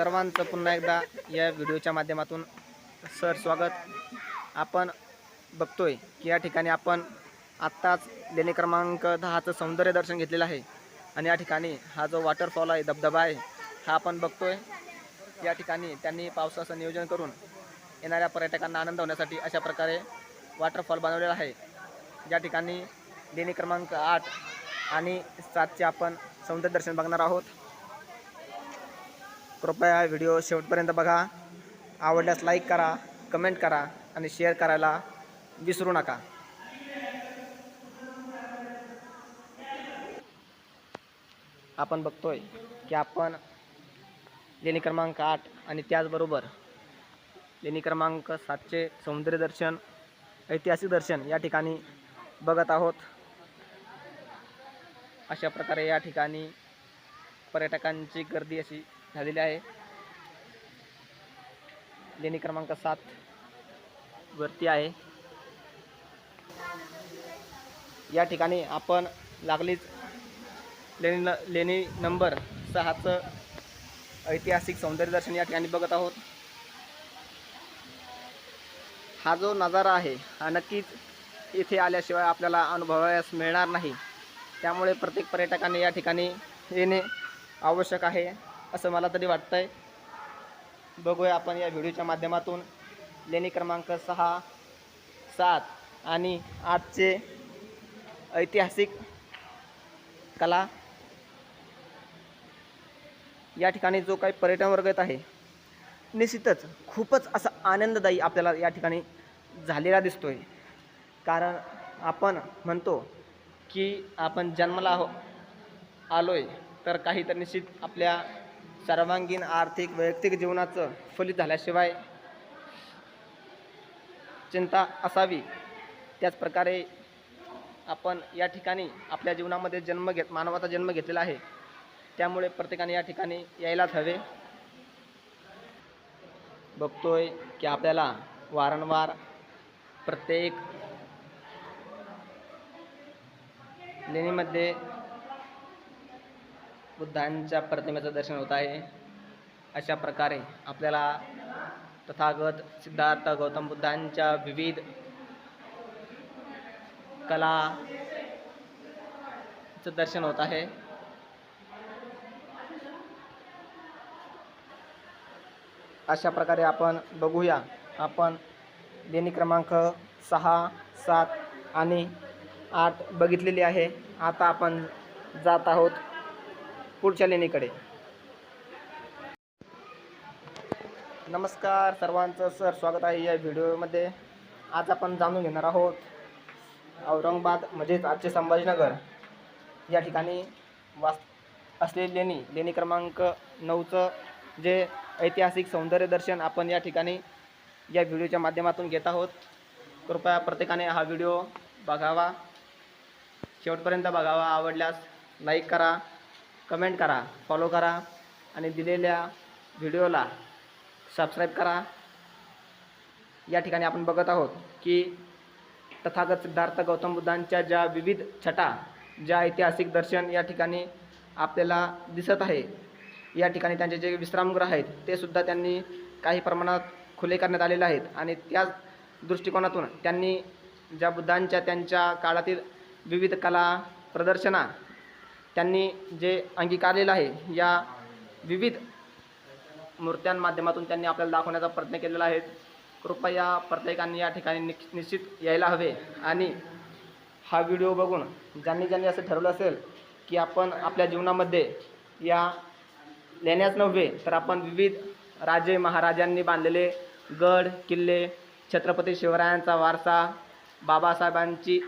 सर्वांचं पुन्हा एकदा या व्हिडिओच्या माध्यमातून सर स्वागत. आपण बघतोय की या ठिकाणी आपण आत्ताच लेणी क्रमांक दहाचं सौंदर्य दर्शन घेतलेलं आहे. आणि या ठिकाणी हा जो वॉटरफॉल आहे धबधबा आहे हा आपण बघतोय. या ठिकाणी त्यांनी पावसाचं नियोजन करून येणाऱ्या पर्यटकांना आनंद होण्यासाठी अशा प्रकारे वॉटरफॉल बनवलेला आहे. या ठिकाणी लेणी क्रमांक आठ आणि सातचे आपण सौंदर्य दर्शन बघणार आहोत. कृपया व्हिडिओ शेवटपर्यंत बघा. आवडल्यास लाईक करा कमेंट करा आणि शेअर करायला विसरू नका. आपण बघतोय की आपण लेणी क्रमांक आठ आणि त्याचबरोबर लेणी क्रमांक सातचे सौंदर्य दर्शन ऐतिहासिक दर्शन या ठिकाणी बघत आहोत. अशा प्रकारे या ठिकाणी पर्यटकांची गर्दी अशी झालेली आहे. लेणी क्रमांक सात वरती आहे. या ठिकाणी आपण लागलीच लेणी न लेणी नंबर सहाचं ऐतिहासिक सौंदर्य दर्शन या ठिकाणी बघत आहोत. हा जो नजारा आहे हा नक्कीच इथे आल्याशिवाय आपल्याला अनुभवायास मिळणार नाही. त्यामुळे प्रत्येक पर्यटकाने या ठिकाणी येणे आवश्यक आहे. असं मला तरी वाटतं आहे बघूया आपण या व्हिडिओच्या माध्यमातून. लेणी क्रमांक सहा सात आणि आठचे ऐतिहासिक कला या ठिकाणी जो काही पर्यटन वर्ग येत आहे निश्चितच खूपच असा आनंददायी आपल्याला या ठिकाणी झालेला दिसतो आहे कारण आपण म्हणतो की आपण जन्माला हो आलो आहे तर काही तर निश्चित आपल्या सर्वांगीण आर्थिक वैयक्तिक जीवनाचं फलित झाल्याशिवाय चिंता असावी. त्याचप्रकारे आपण या ठिकाणी आपल्या जीवनामध्ये जन्म घेत मानवाचा जन्म घेतलेला आहे. त्यामुळे प्रत्येकाने या ठिकाणी यायलाच हवे. बघतोय की आपल्याला वारंवार प्रत्येक लेणीमध्ये बुद्धांच्या प्रतिमेचं दर्शन होत आहे. अशा प्रकारे आपल्याला तथागत सिद्धार्थ गौतम बुद्धांच्या विविध कलाचं दर्शन होत आहे. अशा प्रकारे आपण बघूया. आपण लेणी क्रमांक सहा सात आणि आठ बघितलेली आहे. आता आपण जात आहोत पुढच्या लेणीकडे. नमस्कार सर्वांचं सर. स्वागत आहे या व्हिडिओमध्ये. आज आपण जाणून घेणार आहोत औरंगाबाद म्हणजेच आजचे संभाजीनगर. या ठिकाणी वास असलेली लेणी लेणी क्रमांक नऊचं जे ऐतिहासिक सौंदर्य दर्शन आपण या ठिकाणी या व्हिडिओच्या माध्यमातून घेत आहोत. कृपया प्रत्येकाने हा व्हिडिओ बघावा. शेवटपर्यंत बघावा. आवडल्यास लाईक करा. कमेंट करा फॉलो करा आणि दिलेल्या व्हिडिओला सबस्क्राईब करा. या ठिकाणी आपण बघत आहोत की तथागत सिद्धार्थ गौतम बुद्धांच्या ज्या विविध छटा ज्या ऐतिहासिक दर्शन या ठिकाणी आपल्याला दिसत आहे या ठिकाणी त्यांचे जे विश्रामगृह आहेत ते सुद्धा त्यांनी काही प्रमाणात खुले करण्यात आलेले आहेत आणि त्याच दृष्टिकोनातून त्यांनी ज्या बुद्धांच्या त्यांच्या काळातील विविध कला प्रदर्शना त्यांनी जे अंगीकारलेलं आहे या विविध मूर्त्यांमाध्यमातून त्यांनी आपल्याला दाखवण्याचा प्रयत्न केलेला आहे. कृपया प्रत्येकाने या ठिकाणी निश निश्चित यायला हवे. आणि हा व्हिडिओ बघून ज्यांनी ज्यांनी असं ठरवलं असेल की आपण आपल्या जीवनामध्ये या लेण्याच नव्हे तर आपण विविध राजे महाराजांनी बांधलेले गड किल्ले छत्रपती शिवरायांचा वारसा बाबासाहेबांची